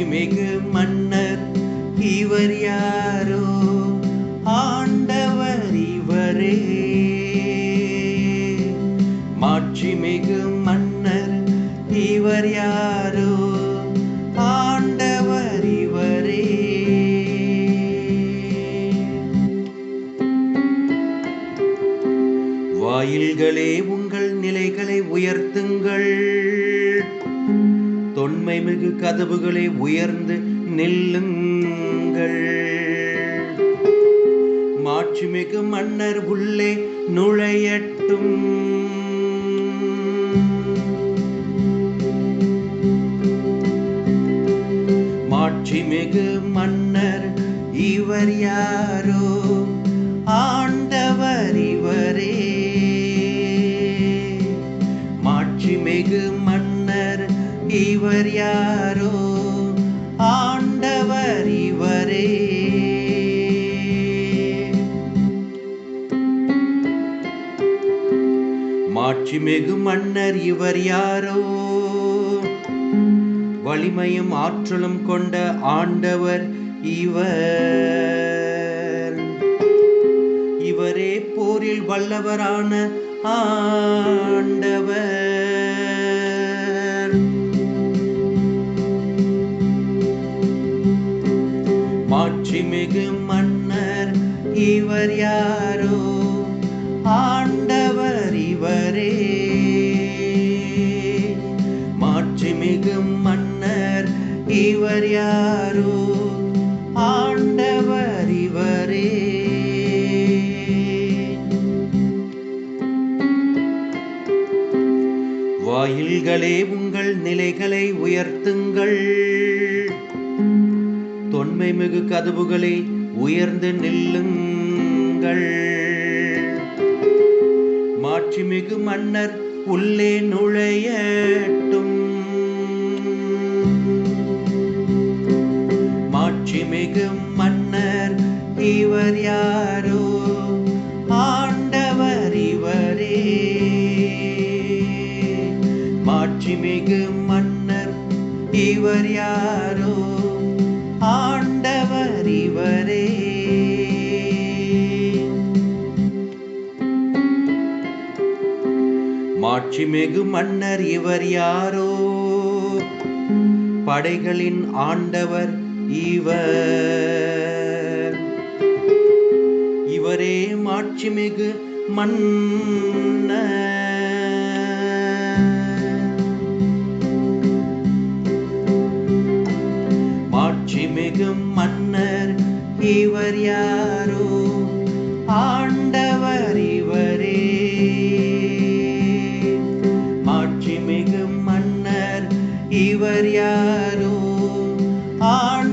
வெற்றிமிகு மன்னர் இவர் யாரோ? ஆண்டவர் இவரே. மாட்சிமிகு மன்னர் இவர் யாரோ? ஆண்டவர் இவரே. வாயில்களே உங்கள் நிலைகளை உயர்த்துங்கள். தொன்மை மிகு கதவுகளை உயர்ந்து நில்லுங்கள். மாட்சிமிகு மன்னர் உள்ளே நுழையட்டும். மாட்சிமிகு மன்னர் இவர் யாரோ? இவர் யாரோ? ஆண்டவர் இவரே. மாட்சிமிகு மன்னர் இவர் யாரோ? வலிமையும் ஆற்றலும் கொண்ட ஆண்டவர் இவர். இவரே போரில் வல்லவரான ஆண்டவர். மாட்சிமிகு மன்னர் இவர் யாரோ? ஆண்டவர் இவரே. மாட்சிமிகு மன்னர் இவர் யாரோ? ஆண்டவர் இவரே. வாயில்களே உங்கள் நிலைகளை உயர்த்துங்கள். தொன்மை மிகு கதவுகளை உயர்ந்து நில்லுங்கள். மாட்சிமிகு மன்னர் உள்ளே நுழையட்டும். மாட்சிமிகு மன்னர் இவர் யாரோ? ஆண்டவர் இவரே. மாட்சிமிகு மன்னர் இவர் யாரோ? மாட்சிமிகு மன்னர் இவர் யாரோ? படைகளின் ஆண்டவர் இவர். இவரே மாட்சிமிகு மன்னர். மாட்சிமிகு மன்னர் இவர் யார்? மாட்சிமிகு